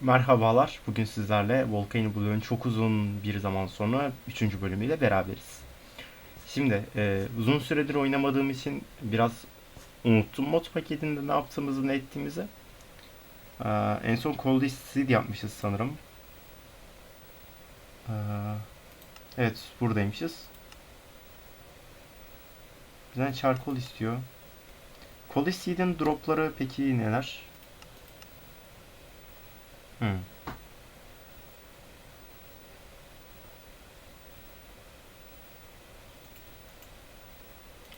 Merhabalar. Bugün sizlerle Volcano Blue'un çok uzun bir zaman sonra 3. bölümüyle beraberiz. Şimdi e, uzun süredir oynamadığım için biraz unuttum mod paketinde ne yaptığımızı ne ettiğimizi. E, en son Cold Seed yapmışız sanırım. E, evet buradaymışız. Bizden charcoal istiyor. Cold Seed'in dropları peki neler?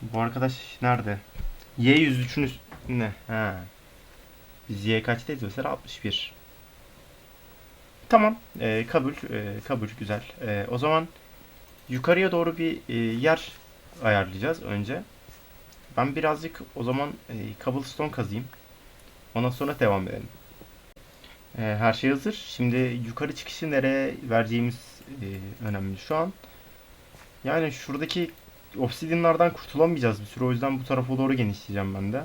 Bu arkadaş nerede? Y103'ün üstünde. Ha. Biz Y kaçtayız mesela? 61. Tamam. Ee, kabul. Ee, kabul. Güzel. Ee, o zaman yukarıya doğru bir e, yer ayarlayacağız önce. Ben birazcık o zaman e, cobblestone kazıyım. Ondan sonra devam edelim. Ee, her şey hazır. Şimdi yukarı çıkışı nereye vereceğimiz e, önemli şu an. Yani şuradaki obsidyenlardan kurtulamayacağız bir süre. O yüzden bu tarafa doğru genişleyeceğim ben de.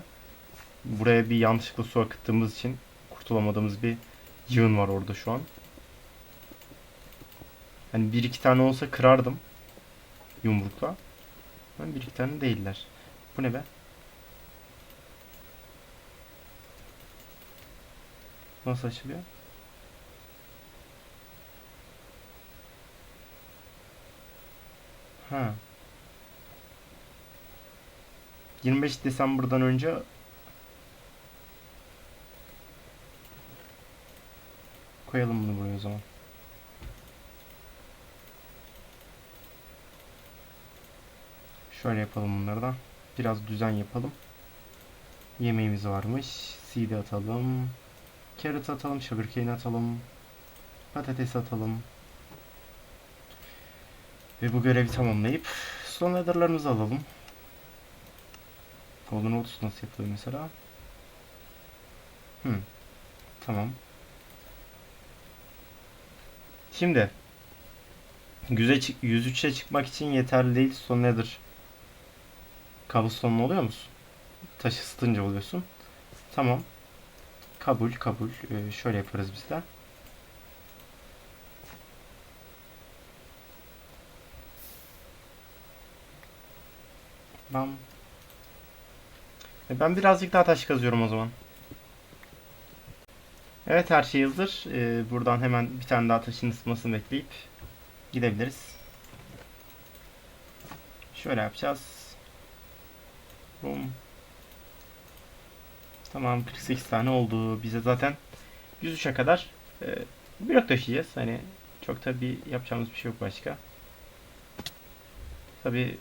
Buraya bir yanlışlıkla su akıttığımız için kurtulamadığımız bir yığın var orada şu an. Hani bir iki tane olsa kırardım. Yumrukla. Ama bir iki tane değiller. Bu ne be? Nasıl açılıyor? Ha. 25 Desember'dan önce koyalım bunu buraya o zaman. Şöyle yapalım bunları da. Biraz düzen yapalım. Yemeğimiz varmış. Seed atalım. Carrot atalım, sugarcane atalım. Patates atalım. Ve bu görevi tamamlayıp son netherlarımızı alalım. Golden Oats nasıl yapılıyor mesela? Hmm. Tamam. Şimdi 100'e çık 103'e çıkmak için yeterli değil. Son nether cobblestone'lu oluyor musun? Taşı ısıtınca oluyorsun. Tamam. Kabul, kabul. Ee, şöyle yaparız biz de. Bam. E, Ben birazcık daha taş kazıyorum o zaman. Evet her şey hazır. Ee, buradan hemen bir tane daha taşın ısınmasını bekleyip gidebiliriz. Şöyle yapacağız. Boom. Tamam 48 tane oldu. Bize zaten 103'e kadar e, blok taşıyacağız. Hani çok da bir yapacağımız bir şey yok başka. Tabi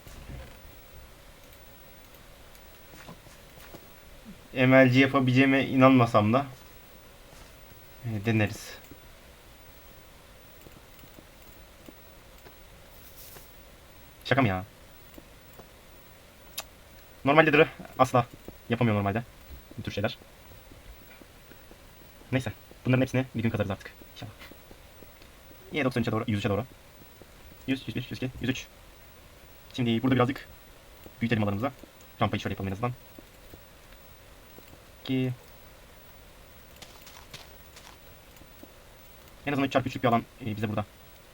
MLG yapabileceğime inanmasam da e, deneriz. Şaka mı ya? Normalde dırı asla yapamıyor normalde. Bu tür şeyler. Neyse. Bunların hepsini bir gün kazarız artık. İnşallah. Yine 93'e doğru, 103'e doğru. 100, 101, 102, 103. Şimdi burada birazcık büyütelim alanımıza. Rampayı şöyle yapalım en azından. 2 En azından 3 çarpı 3'lük bir alan e, bize burada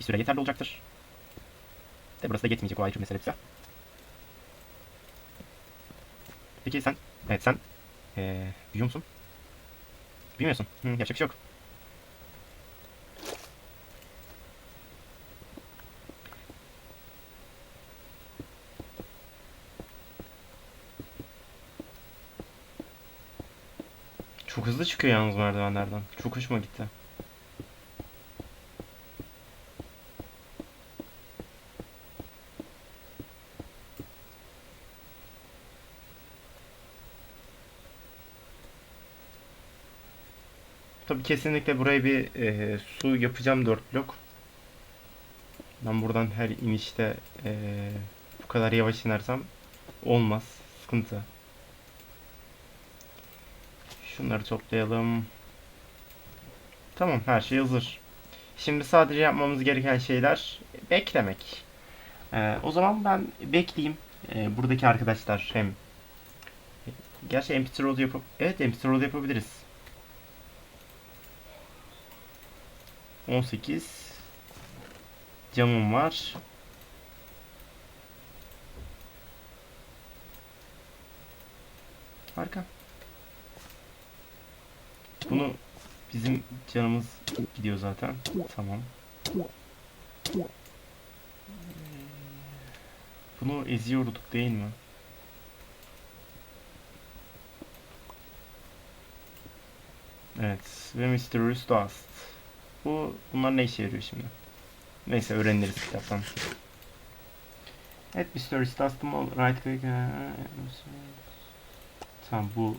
bir süre yeterli olacaktır. De burası da yetmeyecek o ayrı mesele bize. Peki sen, evet sen ee, büyüyor musun? Büyümüyorsun. Hı, yapacak şey yok. Çok hızlı çıkıyor yalnız merdivenlerden. Çok hoşuma gitti. Kesinlikle buraya bir e, su yapacağım 4 blok. Ben buradan her inişte e, bu kadar yavaş inersem olmaz. Sıkıntı. Şunları toplayalım. Tamam her şey hazır. Şimdi sadece yapmamız gereken şeyler beklemek. E, o zaman ben bekleyeyim. E, buradaki arkadaşlar hem Gerçi MP3 road yapıp Evet MP3 road yapabiliriz. 18 camım var. Harika. Bunu bizim canımız gidiyor zaten. Tamam. Bunu eziyorduk değil mi? Evet. Ve Mysterious Dust. Bu, bunlar ne işe yarıyor şimdi? Neyse öğreniriz kitaptan. Evet Mysterious Dust'ım ol. Right click. Tamam bu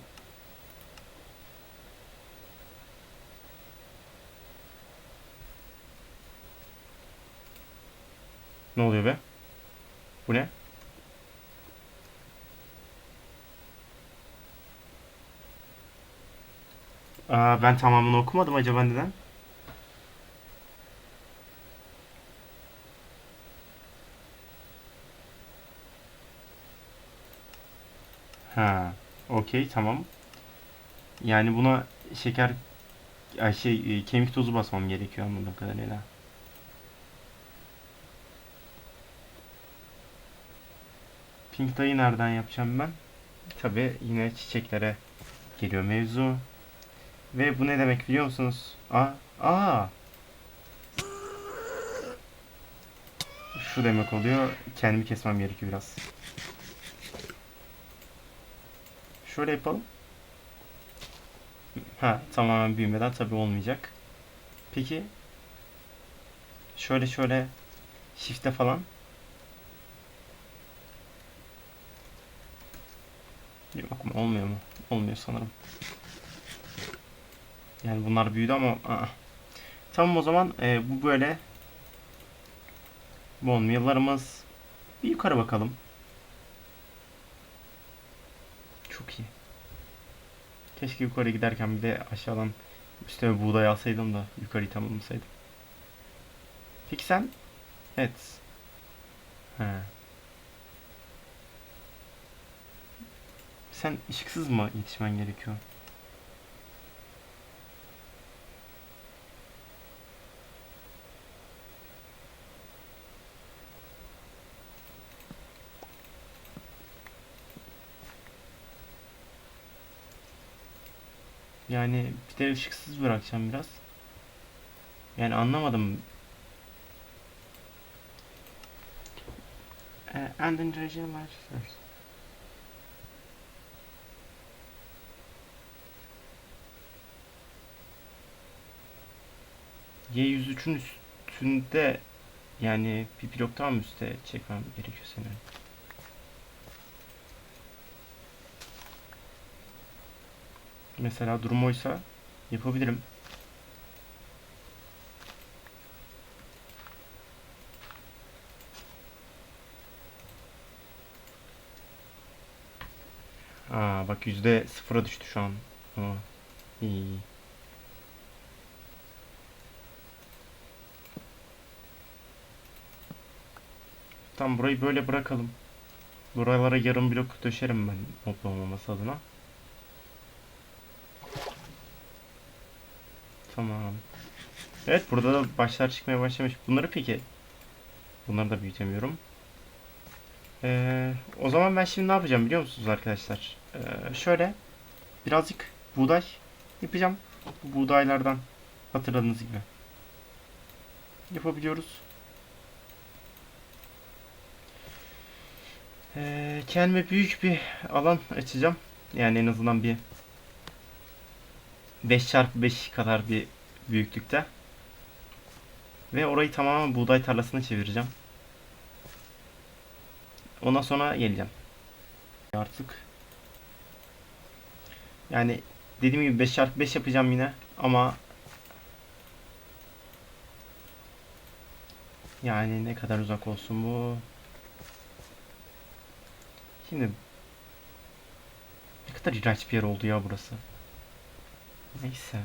Ne oluyor be? Bu ne? Aa, ben tamamını okumadım acaba neden? Ha, okey tamam. Yani buna şeker şey e, kemik tozu basmam gerekiyor anladığım kadarıyla. Pink dayı nereden yapacağım ben? Tabi yine çiçeklere geliyor mevzu. Ve bu ne demek biliyor musunuz? Aa, aa. Şu demek oluyor. Kendimi kesmem gerekiyor biraz. Şöyle yapalım. Ha, tamamen büyümeden tabi olmayacak. Peki şöyle şöyle shift'e falan Yok mu? Olmuyor mu? Olmuyor sanırım. Yani bunlar büyüdü ama aa. Tamam o zaman e, bu böyle bon yıllarımız bir yukarı bakalım. Çok iyi. Keşke yukarı giderken bir de aşağıdan üstüme buğday alsaydım da yukarıyı tamamlasaydım. Peki sen? Evet. He. Sen ışıksız mı yetişmen gerekiyor? Yani bir de ışıksız bırakacağım biraz. Yani anlamadım. Uh, and in regional first. Y103'ün üstünde yani bir blok daha mı üstte çekmem gerekiyor senin? Mesela durum oysa yapabilirim. Aa bak yüzde sıfıra düştü şu an. Aa, iyi. Tam burayı böyle bırakalım. Buralara yarım blok döşerim ben mobla olmaması adına. Tamam. Evet burada da başlar çıkmaya başlamış. Bunları peki? Bunları da büyütemiyorum. Ee, o zaman ben şimdi ne yapacağım biliyor musunuz arkadaşlar? Ee, şöyle birazcık buğday yapacağım. Bu buğdaylardan hatırladığınız gibi. Yapabiliyoruz. Ee, kendime büyük bir alan açacağım. Yani en azından bir 5x5 kadar bir büyüklükte. Ve orayı tamamen buğday tarlasına çevireceğim. Ondan sonra geleceğim. Artık. Yani dediğim gibi 5x5 yapacağım yine ama yani ne kadar uzak olsun bu? Şimdi ne kadar iğrenç bir yer oldu ya burası. Neyse.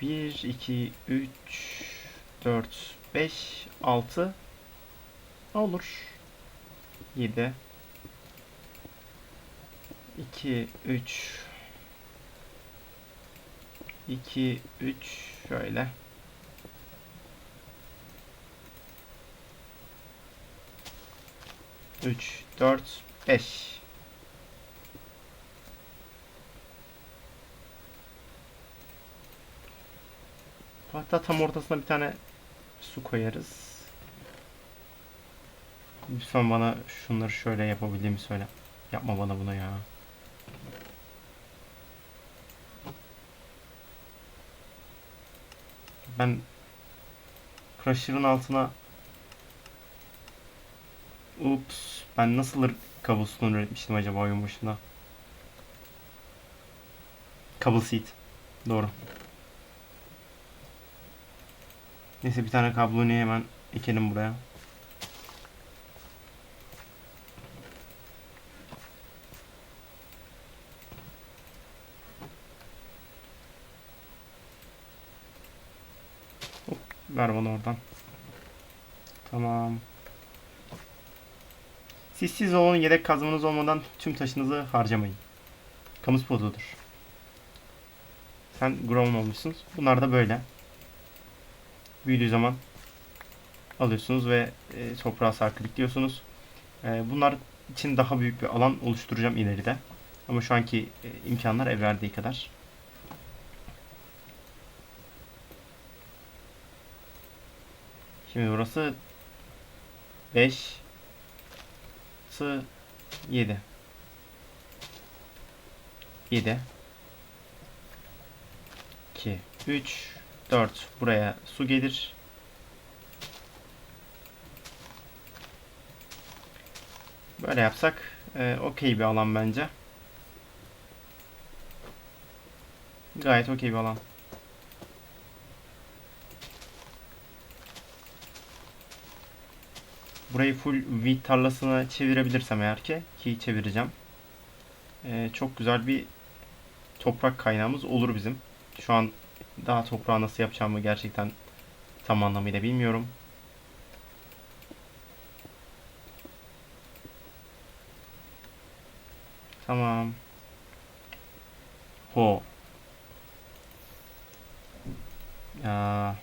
1, 2, 3, 4, 5, 6 olur. 7 2, 3 2, 3 şöyle. Üç, dört, beş. Hatta tam ortasına bir tane su koyarız. Lütfen bana şunları şöyle yapabildiğimi söyle. Yapma bana bunu ya. Ben Crusher'ın altına Ups, ben nasıl cobblestone üretmiştim acaba oyun başında? Cobble seed. Doğru. Neyse bir tane kabloyu hemen ekelim buraya. Hop, ver bana oradan. Tamam. Sissiz olun yedek kazmanız olmadan tüm taşınızı harcamayın. Kamu spotudur. Sen grown olmuşsunuz. Bunlar da böyle. Büyüdüğü zaman alıyorsunuz ve e, toprağa sarkıtıyorsunuz. E, bunlar için daha büyük bir alan oluşturacağım ileride. Ama şu anki e, imkanlar el kadar. Şimdi burası 5 sı 7 7 2 3 4 buraya su gelir. Böyle yapsak e, okey bir alan bence. Gayet okey bir alan. Burayı full wheat tarlasına çevirebilirsem eğer ki ki çevireceğim. E, çok güzel bir toprak kaynağımız olur bizim. Şu an daha toprağı nasıl yapacağımı gerçekten tam anlamıyla bilmiyorum. Tamam. Ho. Ya.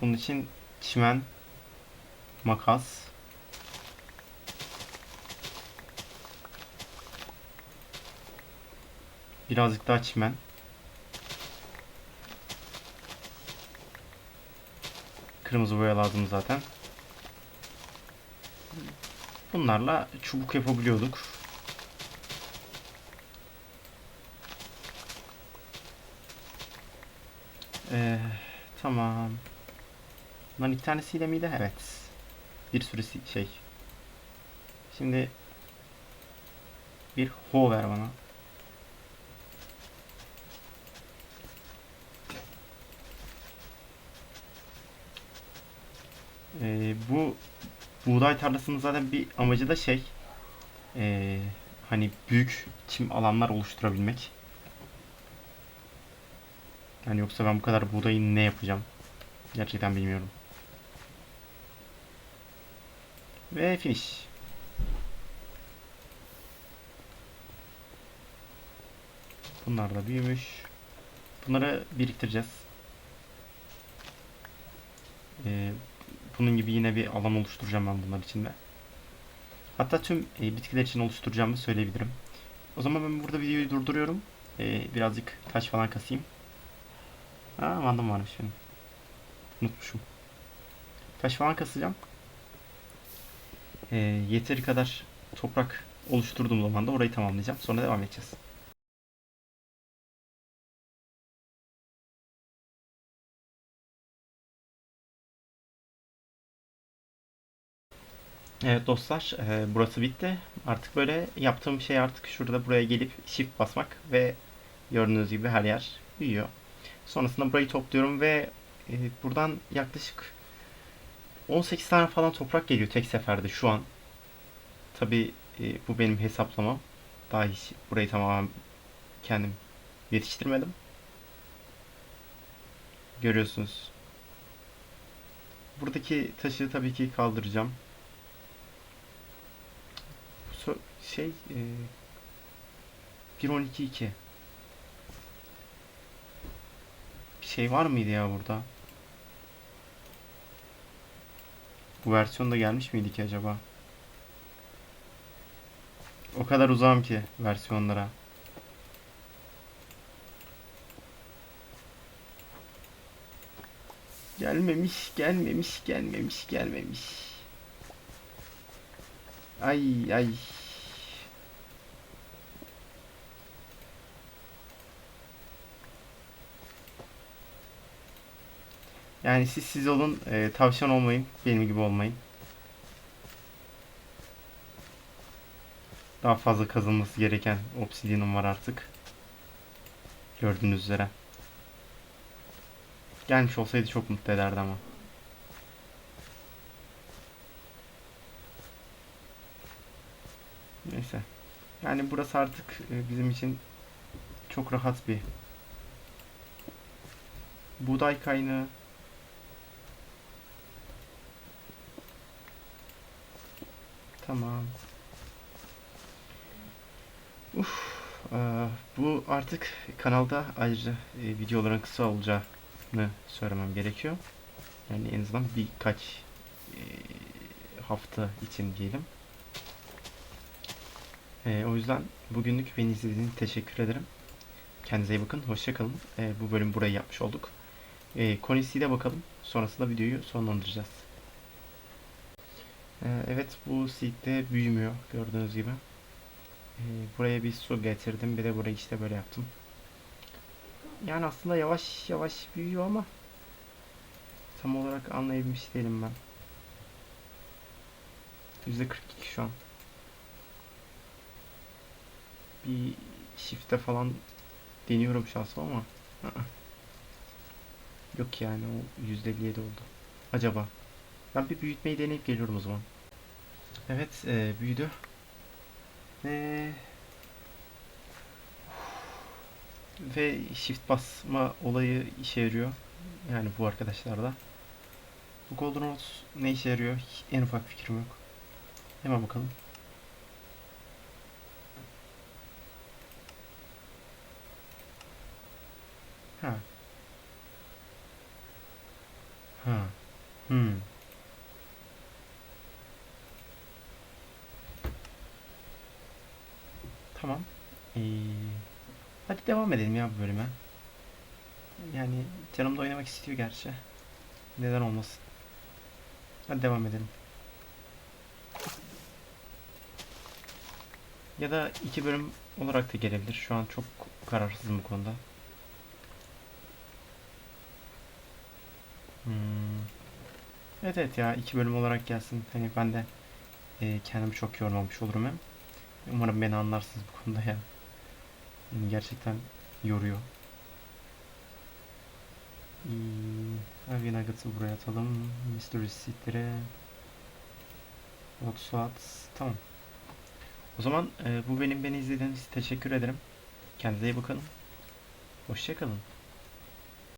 Bunun için çimen, makas, birazcık daha çimen. Kırmızı boya lazım zaten. Bunlarla çubuk yapabiliyorduk. Ee, tamam. Bunların iki tanesiyle miydi? Evet. Bir sürü şey. Şimdi bir ho ver bana. Ee, bu buğday tarlasının zaten bir amacı da şey ee, hani büyük çim alanlar oluşturabilmek. Yani yoksa ben bu kadar buğdayı ne yapacağım? Gerçekten bilmiyorum. Ve finish. Bunlar da büyümüş. Bunları biriktireceğiz. Ee, bunun gibi yine bir alan oluşturacağım ben bunlar için de. Hatta tüm e, bitkiler için oluşturacağımı söyleyebilirim. O zaman ben burada videoyu durduruyorum. E, birazcık taş falan kasayım. Aa mandım varmış benim. Unutmuşum. Taş falan kasacağım. E, yeteri kadar toprak oluşturduğum zaman da orayı tamamlayacağım. Sonra devam edeceğiz. Evet dostlar, e, burası bitti. Artık böyle yaptığım şey artık şurada buraya gelip shift basmak ve gördüğünüz gibi her yer büyüyor. Sonrasında burayı topluyorum ve e, buradan yaklaşık 18 tane falan toprak geliyor tek seferde şu an. Tabi bu benim hesaplamam. Daha hiç burayı tamamen kendim yetiştirmedim. Görüyorsunuz. Buradaki taşı tabii ki kaldıracağım. Şey e, 1.12.2 şey var mıydı ya burada? Bu versiyonda gelmiş miydi ki acaba? O kadar uzağım ki versiyonlara. Gelmemiş, gelmemiş, gelmemiş, gelmemiş. Ay ay. Yani siz siz olun, e, tavşan olmayın, benim gibi olmayın. Daha fazla kazılması gereken obsidianım var artık. Gördüğünüz üzere. Gelmiş olsaydı çok mutlu ederdi ama. Neyse. Yani burası artık e, bizim için çok rahat bir buğday kaynağı. Tamam. Uf, eee, bu artık kanalda ayrıca e, videoların kısa olacağını söylemem gerekiyor. Yani en azından birkaç e, hafta için diyelim. E, o yüzden bugünlük beni izlediğiniz teşekkür ederim. Kendinize iyi bakın. Hoşça kalın. E, bu bölüm burayı yapmış olduk. E, Konisi'de bakalım. Sonrasında videoyu sonlandıracağız. E, evet bu seed'de büyümüyor gördüğünüz gibi. E, buraya bir su getirdim. Bir de burayı işte böyle yaptım. Yani aslında yavaş yavaş büyüyor ama tam olarak anlayabilmiş değilim ben. %42 şu an. Bir shift'e falan deniyorum şansım ama yok yani o %57 oldu. Acaba ben bir büyütmeyi deneyip geliyorum o zaman. Evet e, büyüdü. Ve ve shift basma olayı işe yarıyor. Yani bu arkadaşlarda. Bu Golden Rose ne işe yarıyor? Hiç en ufak fikrim yok. Hemen bakalım. Ha. Ha. Hmm. Tamam. Ee, hadi devam edelim ya bu bölüme. Yani canım da oynamak istiyor gerçi. Neden olmasın? Hadi devam edelim. Ya da iki bölüm olarak da gelebilir. Şu an çok kararsızım bu konuda. Hmm. Evet evet ya iki bölüm olarak gelsin. Hani ben de e, kendimi çok yormamış olurum hem. Umarım beni anlarsınız bu konuda ya. Yani gerçekten yoruyor. Heavy Nuggets'ı buraya atalım. Mystery Seed'lere Hot Swat. Tamam. O zaman e, bu benim beni izlediğiniz için teşekkür ederim. Kendinize iyi bakın. Hoşçakalın.